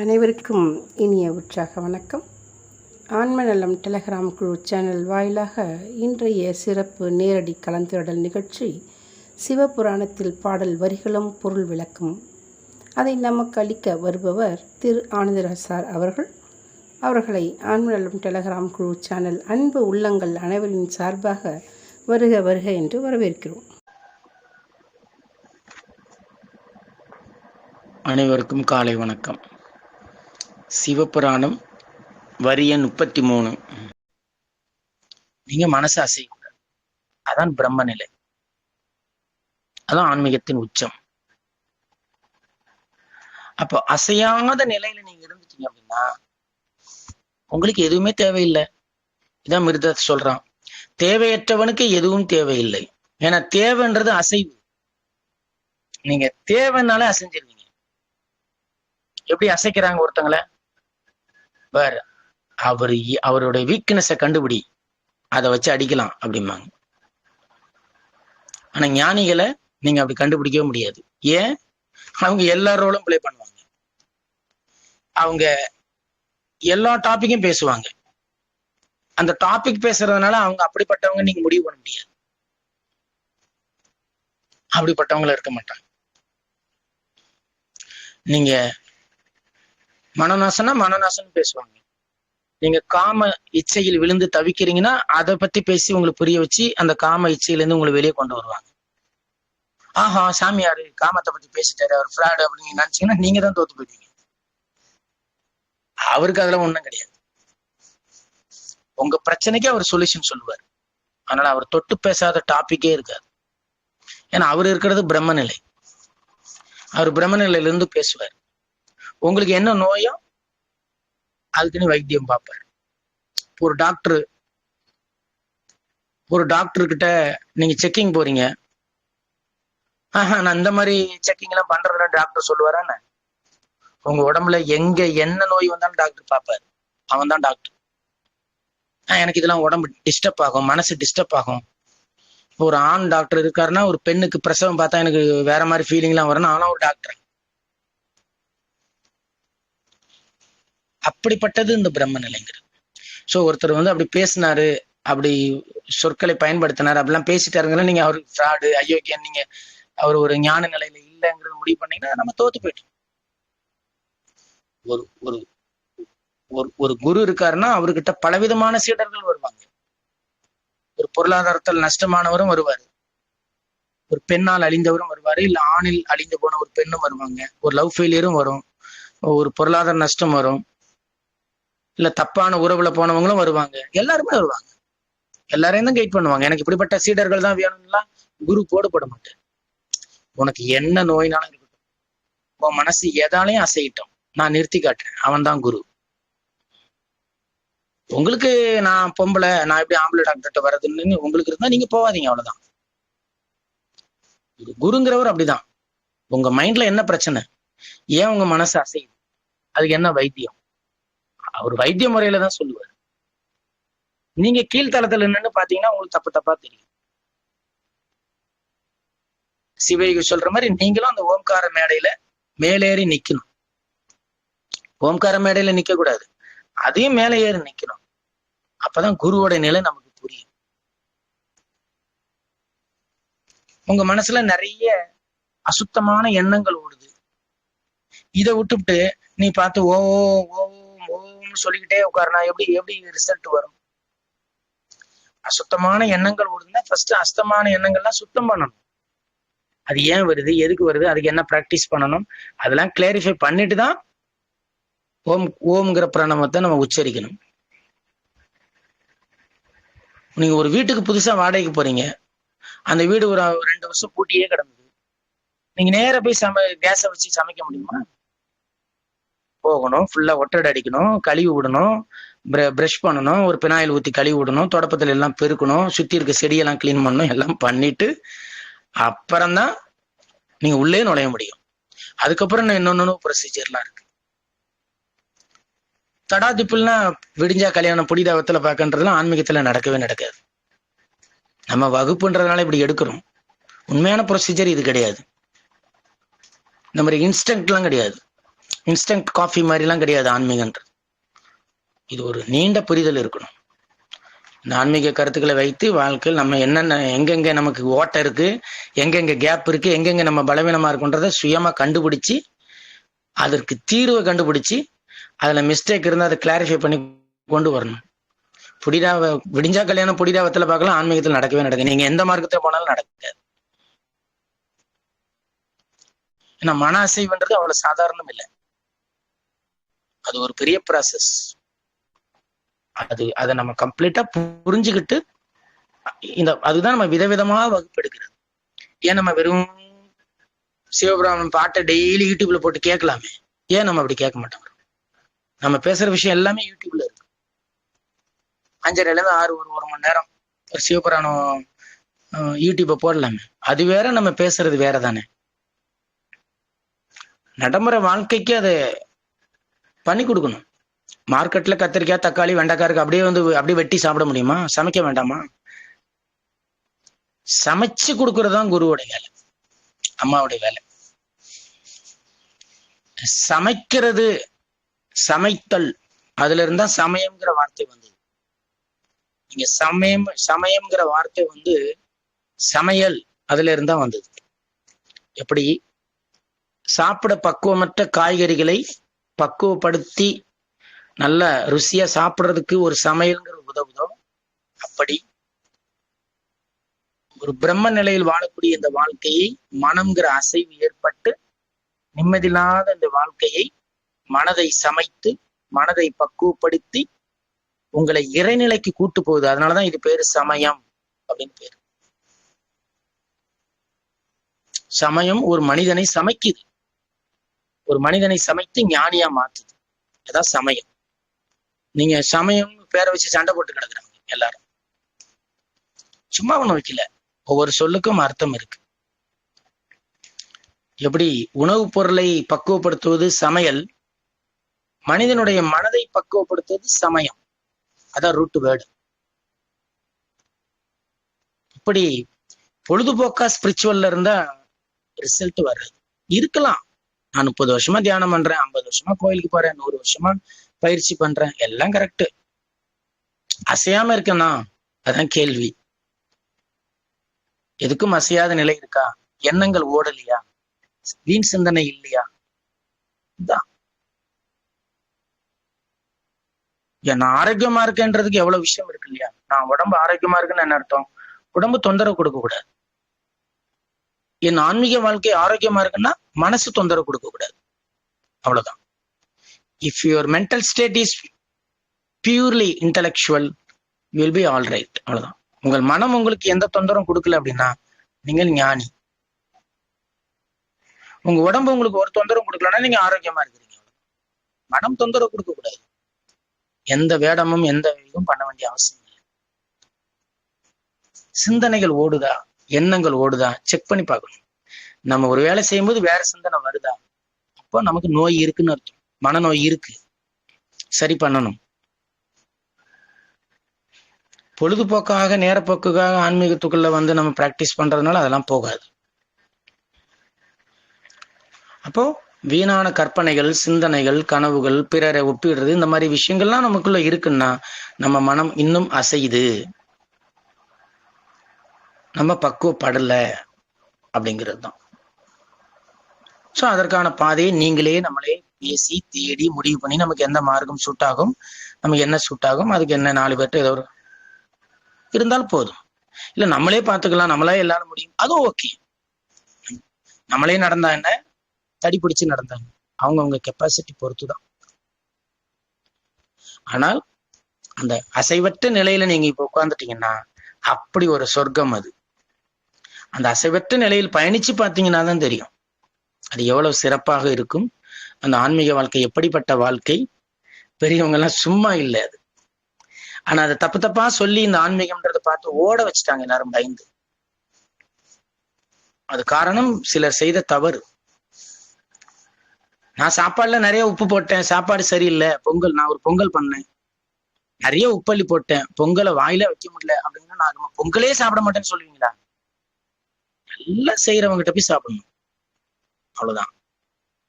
அனைவருக்கும் இனிய உற்சாக வணக்கம். ஆன்மநலம் டெலகிராம் குழு சேனல் வாயிலாக இன்றைய சிறப்பு நேரடி கலந்துரையாடல் நிகழ்ச்சி சிவபுராணத்தில் பாடல் வரிகளும் பொருள் விளக்கும். அதை நமக்கு அளிக்க வருபவர் திரு. ஆனந்தராசார் அவர்கள். அவர்களை ஆன்மநலம் டெலகிராம் குழு சேனல் அன்பு உள்ளங்கள் அனைவரின் சார்பாக வருக வருக என்று வரவேற்கிறோம். அனைவருக்கும் காலை வணக்கம். சிவபுராணம் வரி முப்பத்தி மூணு நீங்க மனசு அசைக்கூடாது அதான் பிரம்ம நிலை அதான் ஆன்மீகத்தின் உச்சம். அப்போ அசையாத நிலையில நீங்க இருந்துட்டீங்க அப்படின்னா உங்களுக்கு எதுவுமே தேவையில்லை. இதான் மிருத சொல்றான். தேவையற்றவனுக்கு எதுவும் தேவையில்லை. ஏன்னா தேவைன்றது அசைவு. நீங்க தேவைனாலே அசைஞ்சிருவீங்க. எப்படி அசைக்கிறாங்க ஒருத்தங்களை? வேற அவர் அவருடைய வீக்னஸை கண்டுபிடி. அதை வச்சு அடிக்கலாம் அப்படிம்பாங்க. ஆனா ஞானிகளை நீங்க அப்படி கண்டுபிடிக்கவே முடியாது. ஏன்? அவங்க எல்லா ரோலும் பிளே பண்ணுவாங்க. அவங்க எல்லா டாபிக்கும் பேசுவாங்க. அந்த டாபிக் பேசுறதுனால அவங்க அப்படிப்பட்டவங்க நீங்க முடிவு பண்ண முடியாது. அப்படிப்பட்டவங்கள இருக்க மாட்டாங்க. நீங்க மனநாசனா மனநாசனம் பேசுவாங்க. நீங்க காம இச்சையில் விழுந்து தவிக்கிறீங்கன்னா அதை பத்தி பேசி உங்களுக்கு புரிய வச்சு அந்த காம இச்சையிலேருந்து உங்களை வெளியே கொண்டு வருவாங்க. ஆஹா சாமியாரு காமத்தை பத்தி பேசிட்டாரு அவர் ஃப்ராடு அப்படின்னு நினைச்சீங்கன்னா நீங்க தான் தோத்து போயிட்டீங்க அவருக்கு அதெல்லாம் ஒண்ணும் கிடையாது. உங்க பிரச்சனைக்கு அவர் சொல்யூஷன் சொல்லுவார். அதனால அவர் தொட்டு பேசாத டாபிக்கே இருக்காது. ஏன்னா அவர் இருக்கிறது பிரம்மநிலை. அவர் பிரம்மநிலையிலிருந்து பேசுவார். உங்களுக்கு என்ன நோயோ அதுக்குன்னு வைத்தியம் பார்ப்பார். ஒரு டாக்டர் ஒரு டாக்டர் கிட்ட நீங்க செக்கிங் போறீங்க. ஆஹா நான் இந்த மாதிரி செக்கிங் எல்லாம் பண்றதுல டாக்டர் சொல்லுவாரான்னு உங்க உடம்புல எங்க என்ன நோய் வந்தாலும் டாக்டர் பார்ப்பாரு. அவன் தான் டாக்டர் எனக்கு இதெல்லாம் உடம்பு டிஸ்டர்ப் ஆகும் மனசு டிஸ்டர்ப் ஆகும். ஒரு ஆண் டாக்டர் இருக்காருன்னா ஒரு பெண்ணுக்கு பிரசவம் பார்த்தா எனக்கு வேற மாதிரி ஃபீலிங்லாம் வரணும் ஆனால் ஒரு டாக்டர் அப்படிப்பட்டது இந்த பிரம்ம நிலைங்கிறது ஸோ ஒருத்தர் வந்து அப்படி பேசினாரு அப்படி சொற்களை பயன்படுத்தினார் அப்படிலாம் பேசிட்டாருங்கன்னா நீங்க அவர் ஃப்ராடு அயோக்கியன் நீங்க அவர் ஒரு ஞான நிலையில இல்லைங்கிறத முடிவு பண்ணீங்கன்னா நம்ம தோத்து போயிட்டோம். ஒரு ஒரு ஒரு ஒரு குரு இருக்காருன்னா அவர்கிட்ட பலவிதமான சீடர்கள் வருவாங்க. ஒரு பொருளாதாரத்தில் நஷ்டமானவரும் வருவார். ஒரு பெண்ணால் அழிந்தவரும் வருவாரு இல்ல ஆணில் அழிந்து போன ஒரு பெண்ணும் வருவாங்க. ஒரு லவ் ஃபெயிலியரும் வரும். ஒரு பொருளாதார நஷ்டம் வரும். இல்ல தப்பான உறவுல போனவங்களும் வருவாங்க. எல்லாருமே வருவாங்க. எல்லாரையும் தான் கைட் பண்ணுவாங்க. எனக்கு இப்படிப்பட்ட சீடர்கள் தான் வேணும்லாம் குரு போடப்பட மாட்டேன் உனக்கு என்ன நோயினாலும் இருக்கட்டும். உன் மனசு எதாலையும் அசையிட்டோம். நான் நிறுத்தி காட்டுறேன். அவன் தான் குரு. உங்களுக்கு நான் பொம்பளை நான் எப்படி ஆம்பளை டாக்டர்கிட்ட வர்றதுன்னு உங்களுக்கு இருந்தா நீங்க போவாதீங்க அவ்வளவுதான். குருங்கிறவர் அப்படிதான். உங்க மைண்ட்ல என்ன பிரச்சனை? ஏன் உங்க மனசு அசையுது? அதுக்கு என்ன வைத்தியம்? அவர் வைத்திய முறையில தான் சொல்லுவார். நீங்க கீழ்த்தளத்துல நின்று பாத்தீங்கன்னா உங்களுக்கு தப்பு தப்பா தெரியும். சிவைகு சொல்ற மாதிரி நீங்களும் அந்த ஓம்கார மேடையில மேலேறி நிக்கணும். ஓம்கார மேடையில நிக்க கூடாது. அதையும் மேலே ஏறி நிக்கணும். அப்பதான் குருவோட நிலை நமக்கு புரியும். உங்க மனசுல நிறைய அசுத்தமான எண்ணங்கள் ஓடுது. இதை விட்டுவிட்டு நீ பார்த்து ஓ ஓ அப்படின்னு சொல்லிக்கிட்டே உட்காருனா எப்படி எப்படி ரிசல்ட் வரும்? அசுத்தமான எண்ணங்கள் ஓடுதுன்னா ஃபர்ஸ்ட் அசுத்தமான எண்ணங்கள்லாம் சுத்தம் பண்ணணும். அது ஏன் வருது எதுக்கு வருது அதுக்கு என்ன ப்ராக்டிஸ் பண்ணணும் அதெல்லாம் கிளாரிஃபை பண்ணிட்டு தான் ஓம் ஓம்ங்கிற பிரணவத்தை நம்ம உச்சரிக்கணும். நீங்க ஒரு வீட்டுக்கு புதுசா வாடகைக்கு போறீங்க. அந்த வீடு ஒரு ரெண்டு வருஷம் பூட்டியே கிடந்தது. நீங்க நேர போய் சம கேஸை வச்சு சமைக்க முடியுமா? போகணும். ஃபுல்லா ஒட்டடை அடிக்கணும் கழுவி விடணும் ப்ரஷ் பண்ணணும் ஒரு பினாயில் ஊற்றி கழுவி விடணும் தொடப்பத்தில் எல்லாம் பெருக்கணும் சுற்றி இருக்க செடியெல்லாம் கிளீன் பண்ணணும் எல்லாம் பண்ணிட்டு அப்புறம்தான் நீங்க உள்ளே நுழைய முடியும். அதுக்கப்புறம் இன்னொன்னு ப்ரொசீஜர்லாம் இருக்கு. தடாதிப்புல்னா விடிஞ்சா கல்யாணம் புடிதாவத்தில் பார்க்கன்றதுலாம் ஆன்மீகத்தில் நடக்கவே நடக்காது. நம்ம வகுப்புன்றதுனால இப்படி எடுக்கிறோம். உண்மையான ப்ரொசீஜர் இது கிடையாது. இந்த மாதிரி இன்ஸ்டன்ட்லாம் கிடையாது. இன்ஸ்டன்ட் காஃபி மாதிரிலாம் கிடையாது ஆன்மீகன்றது. இது ஒரு நீண்ட புரிதல் இருக்கணும். இந்த ஆன்மீக கருத்துக்களை வைத்து வாழ்க்கையில் நம்ம என்னென்ன எங்கெங்கே நமக்கு ஓட்டை இருக்கு எங்கெங்கே கேப் இருக்கு எங்கெங்கே நம்ம பலவீனமாக இருக்குன்றதை சுயமாக கண்டுபிடிச்சி அதற்கு தீர்வை கண்டுபிடிச்சி அதில் மிஸ்டேக் இருந்தால் அதை கிளாரிஃபை பண்ணி கொண்டு வரணும். புடிடாவ விடிஞ்சா கல்யாணம் புடிடாவத்துல பார்க்கலாம் ஆன்மீகத்தில் நடக்கவே நடக்கும் நீங்கள் எந்த மார்க்கத்தில் போனாலும் நடக்காது. ஏன்னா மன அசைவுன்றது அவ்வளோ சாதாரணம் இல்லை. அது ஒரு பெரிய ப்ராசஸ் அது அதை நம்ம கம்ப்ளீட்டா புரிஞ்சுக்கிட்டு இந்த அதுதான் நம்ம விதவிதமா வகுப்பெடுக்கிறது. ஏன் நம்ம வெறும் சிவபிராமன் பாட்டை டெய்லி யூடியூப்ல போட்டு கேட்கலாமே? ஏன் நம்ம அப்படி கேட்க மாட்டோம்? நம்ம பேசுற விஷயம் எல்லாமே யூடியூப்ல இருக்கு. அஞ்சரைல இருந்து ஆறு ஒரு ஒரு மணி நேரம் ஒரு சிவபுராணம் யூடியூப்பை போடலாமே. அது வேற நம்ம பேசுறது வேற தானே நடைமுறை வாழ்க்கைக்கு அதை பண்ணி கொடுக்கணும். மார்க்கெட்ல கத்திரிக்காய் தக்காளி வெண்டைக்காய் இருக்கு. அப்படியே வந்து அப்படியே வெட்டி சாப்பிட முடியுமா? சமைக்க வேண்டாமா? சமைச்சு கொடுக்கறதுதான் குருவோட வேலை. அம்மாவுடைய வேலை. சமைக்கிறது சமைத்தல். அதுல இருந்தா சமயம்ங்கிற வார்த்தை வந்தது நீங்க சமயம் சமயம்ங்கிற வார்த்தை வந்து சமையல் அதுல இருந்தா வந்தது. எப்படி? சாப்பிட பக்குவமற்ற காய்கறிகளை பக்குவப்படுத்தி நல்ல ருசியா சாப்பிடுறதுக்கு ஒரு சமையல்ங்கிற உதவுதோ அப்படி ஒரு பிரம்ம நிலையில் வாழக்கூடிய இந்த வாழ்க்கையை மனம்ங்கிற அசைவு ஏற்பட்டு நிம்மதியில்லாத இந்த வாழ்க்கையை மனதை சமைத்து மனதை பக்குவப்படுத்தி உங்களை இறைநிலைக்கு கூட்டு போகுது. அதனாலதான் இது பேரு சமயம் அப்படின்னு பேரு. சமயம் ஒரு மனிதனை சமைக்குது. ஒரு மனிதனை சமைத்து ஞானியா மாத்துது. அதான் சமயம். நீங்க சமயம் பேரை வச்சு சண்டை போட்டு கிடக்குறாங்க எல்லாரும். சும்மா ஒண்ணு வைக்கல. ஒவ்வொரு சொல்லுக்கும் அர்த்தம் இருக்கு. எப்படி உணவுப் பொருளை பக்குவப்படுத்துவது சமையல் மனிதனுடைய மனதை பக்குவப்படுத்துவது சமயம். அதான் ரூட் வேர்டு இப்படி பொழுதுபோக்கா ஸ்பிரிச்சுவல்ல இருந்தா ரிசல்ட் வர்றது. இருக்கலாம். நான் முப்பது வருஷமா தியானம் பண்றேன் ஐம்பது வருஷமா கோயிலுக்கு போறேன் நூறு வருஷமா பயிற்சி பண்றேன் எல்லாம் கரெக்ட் அசையாம இருக்கேனா? அதான் கேள்வி. எதுக்கும் அசையாத நிலை இருக்கா? எண்ணங்கள் ஓடலையா? வீண் சிந்தனை இல்லையா? தான் நான் ஆரோக்கியமா இருக்கேன்றதுக்கு எவ்வளவு விஷயம் இருக்கு இல்லையா? நான் உடம்பு ஆரோக்கியமா இருக்குன்னு என்ன அர்த்தம்? உடம்பு தொந்தரவு கொடுக்க கூடாது என் ஆன்மீக வாழ்க்கை ஆரோக்கியமா இருக்குன்னா மனசு தொந்தரவு கொடுக்க கூடாது. அவ்வளவுதான். If your mental state is purely intellectual will be all right அவ்வளவுதான். உங்கள் மனம் உங்களுக்கு எந்த தொந்தரவும் கொடுக்கல அப்படின்னா நீங்கள் ஞானி. உங்க உடம்பு உங்களுக்கு ஒரு தொந்தரவும் கொடுக்கலன்னா நீங்க ஆரோக்கியமா இருக்கிறீங்க. மனம் தொந்தரவு கொடுக்க கூடாது. எந்த வேடமும் எந்த இதுவும் பண்ண வேண்டிய அவசியம் இல்லை. சிந்தனைகள் ஓடுதா? எண்ணங்கள் ஓடுதா? செக் பண்ணி பார்க்கணும். நம்ம ஒரு வேலை செய்யும்போது வேற சிந்தனை வருதா? அப்போ நமக்கு நோய் இருக்குன்னு அர்த்தம். மனநோய் இருக்கு. சரி பண்ணணும். பொழுதுபோக்காக நேரப்போக்குக்காக ஆன்மீகத்துக்குள்ள வந்து நம்ம பிராக்டிஸ் பண்றதுனால அதெல்லாம் போகாது. அப்போ வீணான கற்பனைகள் சிந்தனைகள் கனவுகள் பிறரை ஒப்பிடுறது இந்த மாதிரி விஷயங்கள்லாம் நமக்குள்ள இருக்குன்னா நம்ம மனம் இன்னும் அசையுது. நம்ம பக்குவப்படலை அப்படிங்கிறது தான் ஸோ அதற்கான பாதையை நீங்களே நம்மளே பேசி தேடி முடிவு பண்ணி நமக்கு எந்த மார்க்கம் சூட் ஆகும் நமக்கு என்ன சூட் ஆகும் அதுக்கு என்ன நாலு பேர்ட்ட ஏதோ ஒரு இருந்தால் போதும். இல்லை நம்மளே பார்த்துக்கலாம் நம்மளே எல்லாரும் முடியும். அதுவும் ஓகே நம்மளே நடந்தா என்ன? தடி பிடிச்சு நடந்தாங்க. அவங்கவுங்க கெப்பாசிட்டி பொறுத்து தான் ஆனால் அந்த அசைவற்ற நிலையில நீங்க இப்ப உட்காந்துட்டீங்கன்னா அப்படி ஒரு சொர்க்கம் அது. அந்த அசைவற்ற நிலையில் பயணிச்சு பார்த்தீங்கன்னா தான் தெரியும். அது எவ்வளவு சிறப்பாக இருக்கும். அந்த ஆன்மீக வாழ்க்கை எப்படிப்பட்ட வாழ்க்கை? பெரியவங்க எல்லாம் சும்மா இல்லை அது. ஆனா அதை தப்பு தப்பா சொல்லி இந்த ஆன்மீகம்ன்றதை பார்த்து ஓட வச்சுட்டாங்க எல்லாரும் பயந்து. அது காரணம் சிலர் செய்த தவறு. நான் சாப்பாடுல நிறைய உப்பு போட்டேன். சாப்பாடு சரியில்லை. பொங்கல் நான் ஒரு பொங்கல் பண்ணேன். நிறைய உப்பள்ளி போட்டேன். பொங்கலை வாயில வைக்க முடியல அப்படின்னா நான் பொங்கலே சாப்பிட மாட்டேன்னு சொல்லுவீங்களா? நல்லா செய்யறவங்ககிட்ட போய் சாப்பிடணும். அவ்வளவுதான்.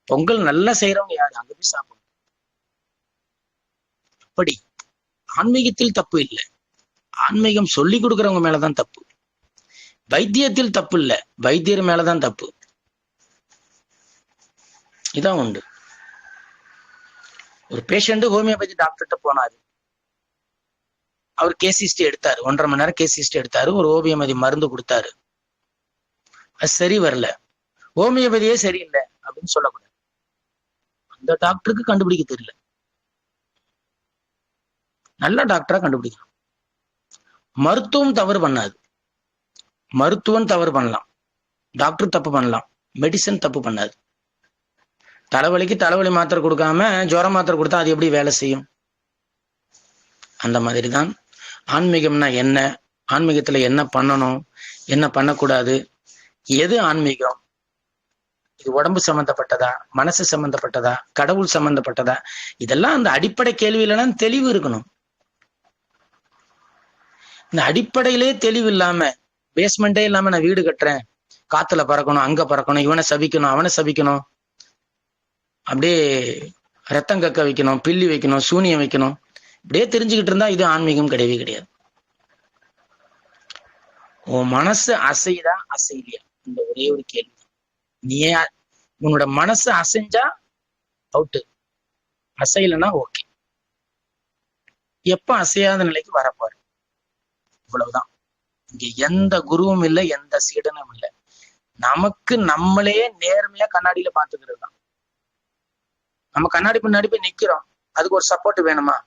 பொங்கல் நல்லா செய்யறவங்க யாரு? அங்க போய் சாப்பிடணும். அப்படி. ஆன்மீகத்தில் தப்பு இல்லை. ஆன்மீகம் சொல்லி கொடுக்குறவங்க மேலதான் தப்பு. வைத்தியத்தில் தப்பு இல்லை. வைத்தியர் மேலதான் தப்பு. இதான் உண்டு. ஒரு பேஷண்ட் ஹோமியோபதி டாக்டர்கிட்ட போனாரு. அவர் கேசிஸ்டி எடுத்தாரு. ஒன்றரை மணி நேரம் கேசிஸ்டி எடுத்தாரு. ஒரு ஹோமியோபதி மருந்து கொடுத்தாரு. அது சரி வரல. ஹோமியோபதியே சரியில்லை அப்படின்னு சொல்லக்கூடாது. அந்த டாக்டருக்கு கண்டுபிடிக்க தெரியல. நல்ல டாக்டரா கண்டுபிடிக்கணும் மருத்துவம் தவறு பண்ணாது. மருத்துவம் தவறு பண்ணலாம். டாக்டர் தப்பு பண்ணலாம். மெடிசன் தப்பு பண்ணாது. தலைவலிக்கு தலைவலி மாத்திரை கொடுக்காம ஜுரம் மாத்திரை கொடுத்தா அது எப்படி வேலை செய்யும்? அந்த மாதிரி தான் ஆன்மீகம்னா என்ன? ஆன்மீகத்துல என்ன பண்ணணும்? என்ன பண்ணக்கூடாது? எது ஆன்மீகம்? இது உடம்பு சம்பந்தப்பட்டதா? மனசு சம்பந்தப்பட்டதா? கடவுள் சம்பந்தப்பட்டதா? இதெல்லாம் அந்த அடிப்படை கேள்வியிலலாம் தெளிவு இருக்கணும். இந்த அடிப்படையிலே தெளிவு இல்லாம பேஸ்மெண்டே இல்லாம நான் வீடு கட்டுறேன். காத்துல பறக்கணும் அங்க பறக்கணும் இவனை சபிக்கணும் அவனை சபிக்கணும். அப்படியே ரத்தம் கக்க வைக்கணும் பில்லி வைக்கணும் சூனியம் வைக்கணும். இப்படியே தெரிஞ்சுக்கிட்டு இருந்தா இது ஆன்மீகம் கிடையவே கிடையாது. உன் மனசு அசைதா அசைலியா இந்த ஒரே ஒரு கேள்வி. நீ உன்னோட மனசு அசைஞ்சா அவுட்டு அசையலைன்னா ஓகே எப்ப அசையாத நிலைக்கு வரப்பாரு இவ்வளவுதான். இங்க எந்த குருவும் இல்லை எந்த சீடனும் இல்லை. நமக்கு நம்மளே நேர்மையா கண்ணாடியில பாத்துக்கிறது தான். நம்ம கண்ணாடி பின்னாடி போய் நிக்கிறோம். அதுக்கு ஒரு சப்போர்ட் வேணுமா?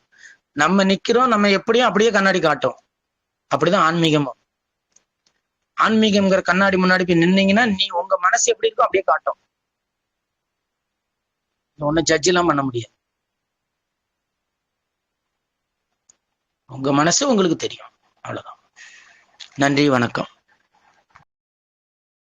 நம்ம நிக்கிறோம் நம்ம எப்படியும் அப்படியே கண்ணாடி காட்டும். அப்படிதான் ஆன்மீகமும். ஆன்மீகம்ங்கிற கண்ணாடி முன்னாடி போய் நின்னீங்கன்னா நீ உங்க மனசு எப்படி இருக்கோ அப்படியே காட்டும். ஒன்னும் ஜட்ஜ் எல்லாம் பண்ண முடியாது. உங்க மனசு உங்களுக்கு தெரியும். அவ்வளவுதான். நன்றி வணக்கம்.